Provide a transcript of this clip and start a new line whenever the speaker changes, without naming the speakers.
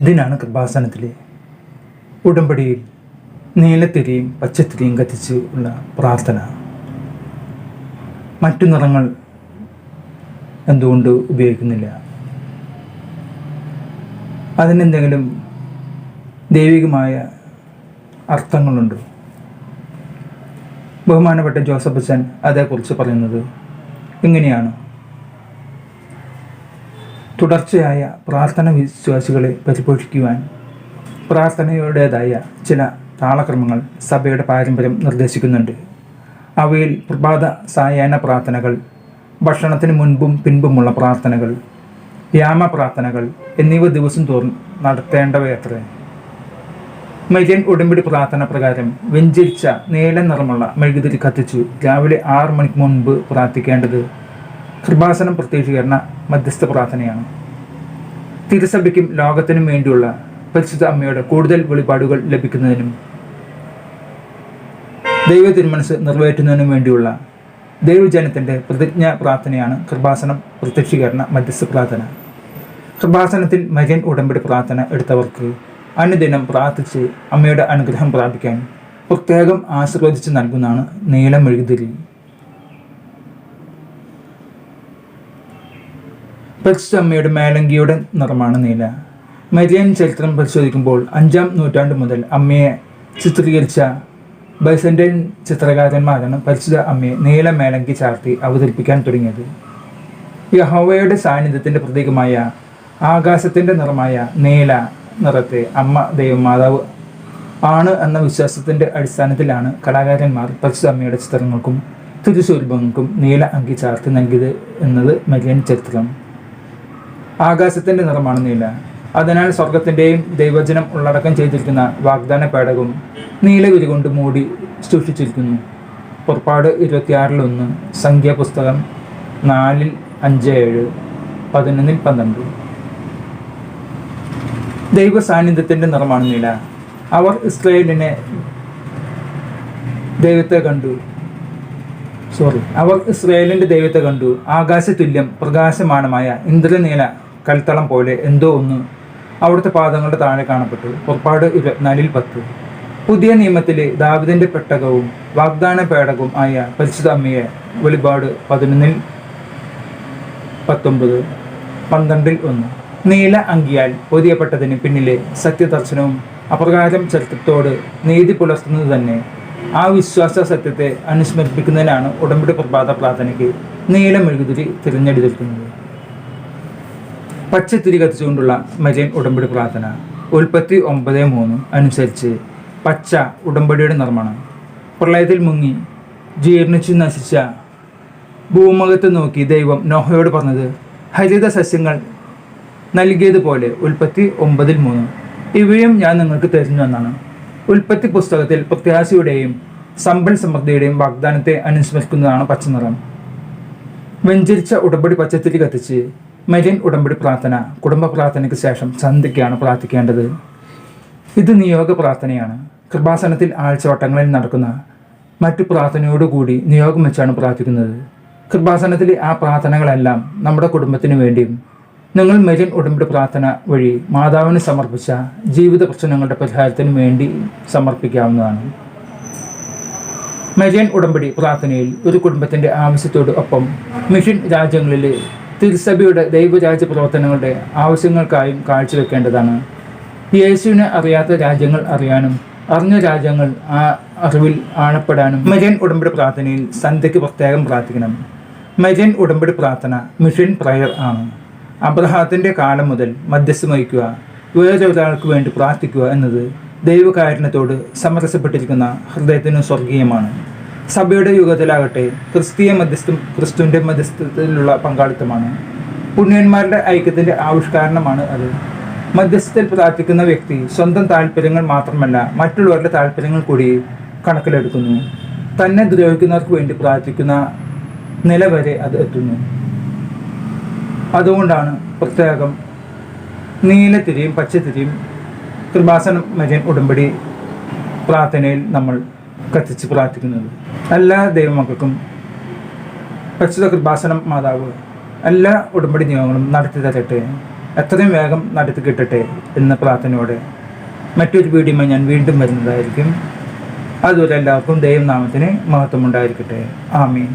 ഇതിനാണ് കൃപാസനത്തിലെ ഉടമ്പടിയിൽ നീലത്തിരിയും പച്ചത്തിരിയും കത്തിച്ച് ഉള്ള പ്രാർത്ഥന. മറ്റു നിറങ്ങൾ എന്തുകൊണ്ട് ഉപയോഗിക്കുന്നില്ല? അതിനെന്തെങ്കിലും ദൈവികമായ അർത്ഥങ്ങളുണ്ട്? ബഹുമാനപ്പെട്ട ജോസഫ് അച്ഛൻ അതേക്കുറിച്ച് പറയുന്നത് ഇങ്ങനെയാണ്. തുടർച്ചയായ പ്രാർത്ഥന വിശ്വാസികളെ പരിപോഷിക്കുവാൻ പ്രാർത്ഥനയുടേതായ ചില താളക്രമങ്ങൾ സഭയുടെ പാരമ്പര്യം നിർദ്ദേശിക്കുന്നുണ്ട്. അവയിൽ പ്രഭാത സായാഹ്ന പ്രാർത്ഥനകൾ ഭക്ഷണത്തിന് മുൻപും പിൻപുമുള്ള പ്രാർത്ഥനകൾ വ്യാമ പ്രാർത്ഥനകൾ എന്നിവ ദിവസം തോറും നടത്തേണ്ടവയത്രേ. മരിയൻ ഉടമ്പടി പ്രാർത്ഥന പ്രകാരം വെഞ്ചരിച്ച നീല നിറമുള്ള മെഴുകുതിരി കത്തിച്ചു രാവിലെ ആറ് മണിക്ക് മുൻപ് പ്രാർത്ഥിക്കേണ്ടത് കൃപാസനം പ്രത്യക്ഷീകരണ മധ്യസ്ഥ പ്രാർത്ഥനയാണ്. തിരുസഭയ്ക്കും ലോകത്തിനും വേണ്ടിയുള്ള പരിശുദ്ധ അമ്മയുടെ കൂടുതൽ വെളിപാടുകൾ ലഭിക്കുന്നതിനും ദൈവ തിരുമനസ് നിറവേറ്റുന്നതിനും വേണ്ടിയുള്ള ദൈവജനത്തിന്റെ പ്രതിജ്ഞ പ്രാർത്ഥനയാണ് കൃപാസനം പ്രത്യക്ഷീകരണ മധ്യസ്ഥ പ്രാർത്ഥന. കൃപാസനത്തിൽ മകൻ ഉടമ്പടി പ്രാർത്ഥന എടുത്തവർക്ക് അനുദിനം പ്രാർത്ഥിച്ച് അമ്മയുടെ അനുഗ്രഹം പ്രാപിക്കാൻ പ്രത്യേകം ആശീർവദിച്ച് നൽകുന്നതാണ് നീലം മെഴുകുതിരി പരിശുദ്ധ അമ്മയുടെ മേലങ്കിയുടെ നിറമാണ് നീല. മരിയൻ ചരിത്രം പരിശോധിക്കുമ്പോൾ അഞ്ചാം നൂറ്റാണ്ട് മുതൽ അമ്മയെ ചിത്രീകരിച്ച ബൈസന്റൈൻ ചിത്രകാരന്മാരാണ് പരിശുദ്ധ അമ്മയെ നീല മേലങ്കി ചാർത്തി അവതരിപ്പിക്കാൻ തുടങ്ങിയത്. യഹോവയുടെ സാന്നിധ്യത്തിന്റെ പ്രതീകമായ ആകാശത്തിന്റെ നിറമായ നീല നിറത്തെ അമ്മ ദൈവമാതാവ് ആണ് എന്ന വിശ്വാസത്തിന്റെ അടിസ്ഥാനത്തിലാണ് കലാകാരന്മാർ പരിശുദ്ധ അമ്മയുടെ ചിത്രങ്ങൾക്കും തിരുസ്വരൂപങ്ങൾക്കും നീല അങ്കി ചാർത്തി നൽകിയത് എന്നത് മരിയൻ ചരിത്രം. ആകാശത്തിന്റെ നിറമാണ് നീല അതിനാൽ സ്വർഗത്തിന്റെയും ദൈവജനം ഉള്ളടക്കം ചെയ്തിരിക്കുന്ന വാഗ്ദാന പേടകവും നീലഗിരി കൊണ്ട് മൂടി സൂക്ഷിച്ചിരിക്കുന്നു. പുറപ്പാട് ഇരുപത്തിയാറിലൊന്ന് സംഖ്യാപുസ്തകം നാലിൽ അഞ്ച് ഏഴ് പതിനൊന്നിൽ പന്ത്രണ്ട്. ദൈവ സാന്നിധ്യത്തിന്റെ നിറമാണ് നീല അവർ ഇസ്രയേലിനെ ദൈവത്തെ കണ്ടു. സോറി അവർ ഇസ്രയേലിന്റെ ദൈവത്തെ കണ്ടു. ആകാശതുല്യം പ്രകാശമാനമായ ഇന്ദ്രനീല കൽത്തളം പോലെ എന്തോ ഒന്ന് അവിടുത്തെ പാദങ്ങളുടെ താഴെ കാണപ്പെട്ടു. പുറപ്പാട് ഇരുപത്തിനാലിൽ പത്ത്. പുതിയ നിയമത്തിലെ ദാവിദിന്റെ പെട്ടകവും വാഗ്ദാന പേടകവും ആയ പരിശുദ്ധ അമ്മയെ വെളിപാട് പതിനൊന്നിൽ പത്തൊമ്പത് പന്ത്രണ്ടിൽ ഒന്ന്. നീല അങ്കിയാൽ പൊതിയപ്പെട്ടതിന് പിന്നിലെ സത്യദർശനവും അപ്രകാരം ചരിത്രത്തോട് നീതി പുലർത്തുന്നത് തന്നെ ആ വിശ്വാസ സത്യത്തെ അനുസ്മരിപ്പിക്കുന്നതിനാണ് ഉടമ്പടി പ്രഭാത പ്രാർത്ഥനയ്ക്ക് നീല മെഴുകുതിരി തിരഞ്ഞെടുത്തിരിക്കുന്നത്. പച്ചത്തിരി കത്തിച്ചുകൊണ്ടുള്ള മരിയൻ ഉടമ്പടി പ്രാർത്ഥന. ഉൽപ്പത്തി ഒമ്പത് മൂന്ന് അനുസരിച്ച് പച്ച ഉടമ്പടിയുടെ നിർമ്മാണം. പ്രളയത്തിൽ മുങ്ങി ജീർണിച്ചു നശിച്ച ഭൂമുഖത്ത് നോക്കി ദൈവം നോഹയോട് പറഞ്ഞത് ഹരിത സസ്യങ്ങൾ നൽകിയതുപോലെ ഉൽപ്പത്തി ഒമ്പതിൽ മൂന്ന്. ഇവയും ഞാൻ നിങ്ങൾക്ക് തരുന്നു എന്നാണ്. ഉൽപ്പത്തി പുസ്തകത്തിൽ പ്രത്യാശയുടെയും സമ്പൽ സമൃദ്ധിയുടെയും വാഗ്ദാനത്തെ അനുസ്മരിക്കുന്നതാണ് പച്ചനിറം. വെഞ്ചരിച്ച ഉടമ്പടി പച്ചത്തിരി കത്തിച്ച് മരിയൻ ഉടമ്പടി പ്രാർത്ഥന കുടുംബ പ്രാർത്ഥനയ്ക്ക് ശേഷം സന്ധ്യയ്ക്കാണ് പ്രാർത്ഥിക്കേണ്ടത്. ഇത് നിയോഗ പ്രാർത്ഥനയാണ്. കൃപാസനത്തിൽ ആഴ്ചവട്ടങ്ങളിൽ നടക്കുന്ന മറ്റു പ്രാർത്ഥനയോടുകൂടി നിയോഗം വെച്ചാണ് പ്രാർത്ഥിക്കുന്നത്. കൃപാസനത്തിലെ ആ പ്രാർത്ഥനകളെല്ലാം നമ്മുടെ കുടുംബത്തിന് വേണ്ടിയും നിങ്ങൾ മരിയൻ ഉടമ്പടി പ്രാർത്ഥന വഴി മാതാവിന് സമർപ്പിച്ച ജീവിത പ്രശ്നങ്ങളുടെ പരിഹാരത്തിനു വേണ്ടി സമർപ്പിക്കാവുന്നതാണ്. മരിയൻ ഉടമ്പടി പ്രാർത്ഥനയിൽ ഒരു കുടുംബത്തിന്റെ ആവശ്യത്തോട് ഒപ്പം മിഷൻ രാജ്യങ്ങളിലെ തിരുസഭയുടെ ദൈവരാജ്യ പ്രവർത്തനങ്ങളുടെ ആവശ്യങ്ങൾക്കായും കാഴ്ചവെക്കേണ്ടതാണ്. യേശുവിനെ അറിയാത്ത രാജ്യങ്ങൾ അറിയാനും അറിഞ്ഞ രാജ്യങ്ങൾ ആ അറിവിൽ ആണപ്പെടാനും മരിയൻ ഉടമ്പടി പ്രാർത്ഥനയിൽ സന്ധ്യയ്ക്ക് പ്രത്യേകം പ്രാർത്ഥിക്കണം. മരിയൻ ഉടമ്പടി പ്രാർത്ഥന മിഷൻ പ്രയർ ആണ്. അബ്രഹാത്തിന്റെ കാലം മുതൽ മധ്യസ്ഥം വഹിക്കുക വേറൊരാൾക്ക് വേണ്ടി പ്രാർത്ഥിക്കുക എന്നത് ദൈവകാരുണ്യത്തോട് സമരസപ്പെട്ടിരിക്കുന്ന ഹൃദയത്തിന് സ്വർഗീയമാണ് സഭയുടെ യുഗത്തിലാകട്ടെ ക്രിസ്തീയ മധ്യസ്ഥം ക്രിസ്തുവിന്റെ മധ്യസ്ഥത്തിലുള്ള പങ്കാളിത്തമാണ്. പുണ്യന്മാരുടെ ഐക്യത്തിന്റെ ആവിഷ്കാരണമാണ് അത്. മധ്യസ്ഥത്തിൽ പ്രാർത്ഥിക്കുന്ന വ്യക്തി സ്വന്തം താല്പര്യങ്ങൾ മാത്രമല്ല മറ്റുള്ളവരുടെ താല്പര്യങ്ങൾ കൂടി കണക്കിലെടുക്കുന്നു. തന്നെ ദ്രോഹിക്കുന്നവർക്ക് വേണ്ടി പ്രാർത്ഥിക്കുന്ന നില വരെ അത് എത്തുന്നു. അതുകൊണ്ടാണ് പ്രത്യേകം നീലത്തിരിയും പച്ചത്തിരിയും കൃപാസനം മരിയൻ ഉടമ്പടി പ്രാർത്ഥനയിൽ നമ്മൾ കത്തിച്ച് പ്രാർത്ഥിക്കുന്നത്. എല്ലാ ദൈവമക്കൾക്കും പരിശുദ്ധ കൃപാസനം മാതാവ് എല്ലാ ഉടമ്പടി നിയമങ്ങളും നടത്തി തരട്ടെ. എത്രയും വേഗം നടത്തി കിട്ടട്ടെ എന്ന പ്രാർത്ഥനയോടെ മറ്റൊരു വീഡിയോ ഞാൻ വീണ്ടും വരുന്നതായിരിക്കും. അതുപോലെ എല്ലാവർക്കും ദൈവനാമത്തിന് മഹത്വമുണ്ടായിരിക്കട്ടെ. ആമീൻ.